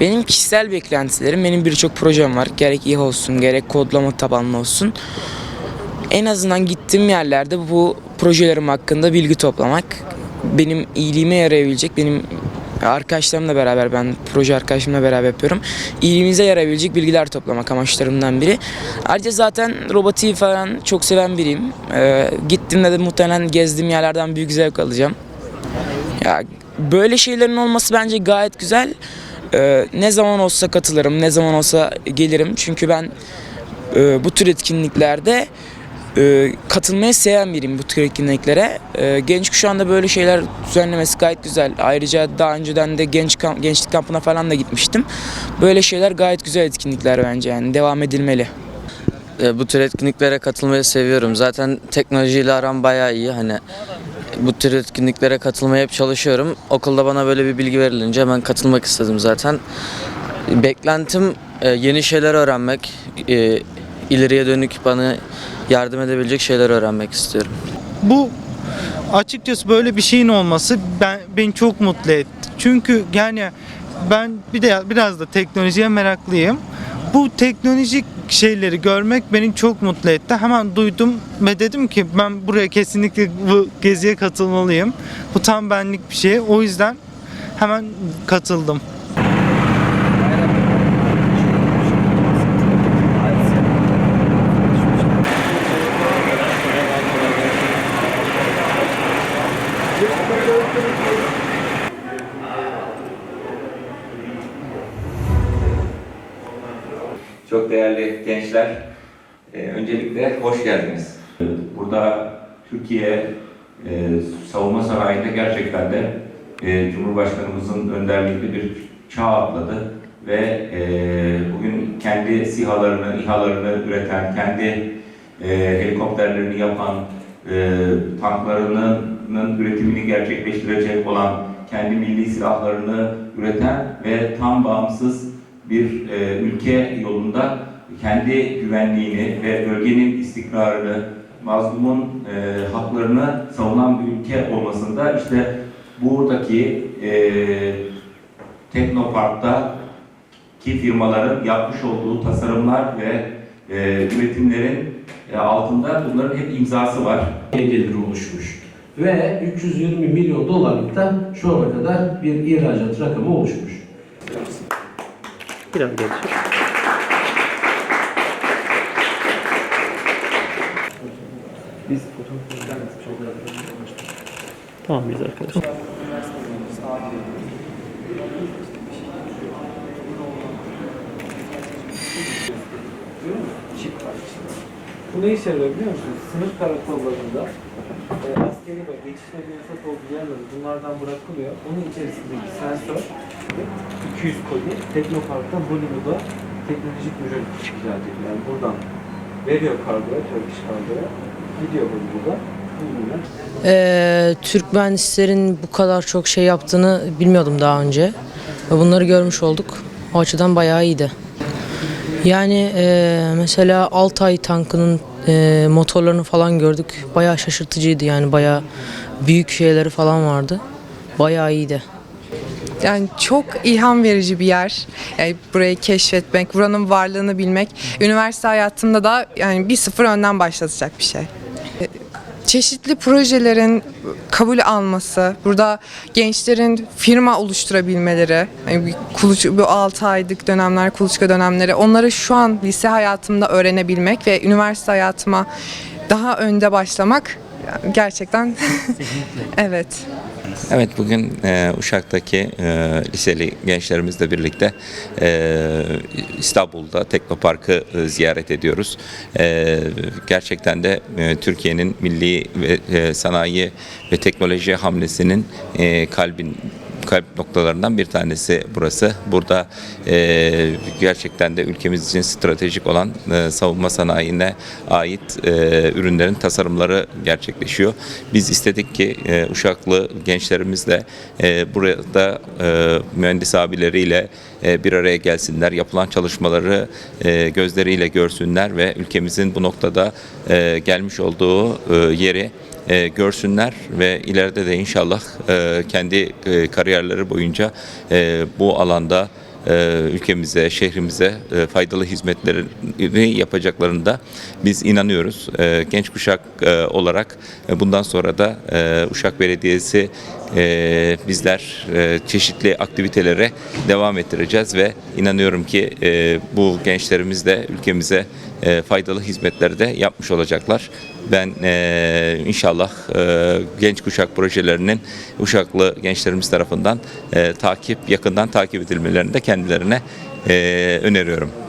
Benim kişisel beklentilerim, benim birçok projem var. Gerek İHA olsun, gerek kodlama tabanlı olsun. En azından gittiğim yerlerde bu projelerim hakkında bilgi toplamak benim iyiliğime yarayabilecek, benim arkadaşlarımla beraber ben proje arkadaşımla beraber yapıyorum. İyiliğimize yarayabilecek bilgiler toplamak amaçlarımdan biri. Ayrıca zaten robotiği falan çok seven biriyim. Ee, gittiğimde de muhtemelen gezdiğim yerlerden büyük zevk alacağım. Ya böyle şeylerin olması bence gayet güzel. Ee, ne zaman olsa katılırım, ne zaman olsa gelirim. Çünkü ben e, bu tür etkinliklerde e, katılmayı seven biriyim bu tür etkinliklere. E, genç kuşağında böyle şeyler düzenlemesi gayet güzel. Ayrıca daha önceden de genç kamp, gençlik kampına falan da gitmiştim. Böyle şeyler gayet güzel etkinlikler bence yani devam edilmeli. E, Bu tür etkinliklere katılmayı seviyorum. Zaten teknolojiyle aram bayağı iyi. Hani bu tür etkinliklere katılmaya hep çalışıyorum. Okulda bana böyle bir bilgi verilince hemen katılmak istedim zaten. Beklentim e, yeni şeyler öğrenmek, e, ileriye dönük bana yardım edebilecek şeyler öğrenmek istiyorum. bu açıkçası böyle bir şeyin olması ben beni çok mutlu etti. Çünkü yani ben bir de biraz da teknolojiye meraklıyım. Bu teknolojik şeyleri görmek beni çok mutlu etti. Hemen duydum ve dedim ki ben buraya kesinlikle bu geziye katılmalıyım. Bu tam benlik bir şey. O yüzden hemen katıldım. Çok değerli gençler, e, öncelikle hoş geldiniz. Burada Türkiye e, savunma sanayinde gerçekten de e, Cumhurbaşkanımızın önderliğinde bir çağ atladı ve bugün kendi SİHA'larını, İHA'larını üreten, kendi helikopterlerini yapan, tanklarının üretimini gerçekleştirecek olan, kendi milli silahlarını üreten ve tam bağımsız bir e, ülke yolunda kendi güvenliğini ve bölgenin istikrarını, mazlumun e, haklarını savunan bir ülke olmasında işte buradaki e, Teknopark'ta ki firmaların yapmış olduğu tasarımlar ve e, üretimlerin e, altında bunların hep imzası var. geliri oluşmuş. Ve 320 milyon dolarlık da şu ana kadar bir ihracat rakamı oluşmuş. Biraz gelişir. Biz Tamam biz arkadaşlar. Bu ne işe yarıyor biliyor musunuz? Sınır karakollarında e, askeri ve geçişlerin yasak olduğu yerler bunlardan bırakılıyor. Onun içerisindeki sensör ve 200 koli Teknopark'ta Bolivu'da teknolojik ürün icat ediyor. Yani buradan veriyor kargoya, Turkish kargoya. Gidiyor ürünler Ee, Türk mühendislerin bu kadar çok şey yaptığını bilmiyordum daha önce. Ve bunları görmüş olduk. O açıdan bayağı iyiydi. Yani e, mesela Altay tankının e, motorlarını falan gördük. Bayağı şaşırtıcıydı yani bayağı büyük şeyleri falan vardı. Bayağı iyiydi. Yani çok ilham verici bir yer. Yani burayı keşfetmek, buranın varlığını bilmek. Üniversite hayatında da yani bir sıfır önden başlatacak bir şey. Çeşitli projelerin kabul alması, burada gençlerin firma oluşturabilmeleri, yani kuluç, bu 6 aylık dönemler, kuluçka dönemleri, onları şu an lise hayatımda öğrenebilmek ve üniversite hayatıma daha önde başlamak gerçekten evet. Evet bugün e, Uşak'taki e, liseli gençlerimizle birlikte e, İstanbul'da Teknopark'ı e, ziyaret ediyoruz. E, gerçekten de e, Türkiye'nin milli ve e, sanayi ve teknoloji hamlesinin e, kalbin kalp noktalarından bir tanesi burası. Burada e, gerçekten de ülkemiz için stratejik olan e, savunma sanayine ait e, ürünlerin tasarımları gerçekleşiyor. Biz istedik ki e, Uşaklı gençlerimizle e, burada e, mühendis abileriyle e, bir araya gelsinler, yapılan çalışmaları e, gözleriyle görsünler ve ülkemizin bu noktada e, gelmiş olduğu e, yeri e, görsünler ve ileride de inşallah e, kendi e, kariyerleri boyunca e, bu alanda e, ülkemize, şehrimize e, faydalı hizmetlerini yapacaklarını da biz inanıyoruz. E, genç kuşak e, olarak e, bundan sonra da e, Uşak Belediyesi e, bizler e, çeşitli aktivitelere devam ettireceğiz ve inanıyorum ki e, bu gençlerimiz de ülkemize e, faydalı hizmetleri de yapmış olacaklar. Ben e, inşallah e, genç kuşak projelerinin Uşaklı gençlerimiz tarafından e, takip yakından takip edilmelerini de kendilerine e, öneriyorum.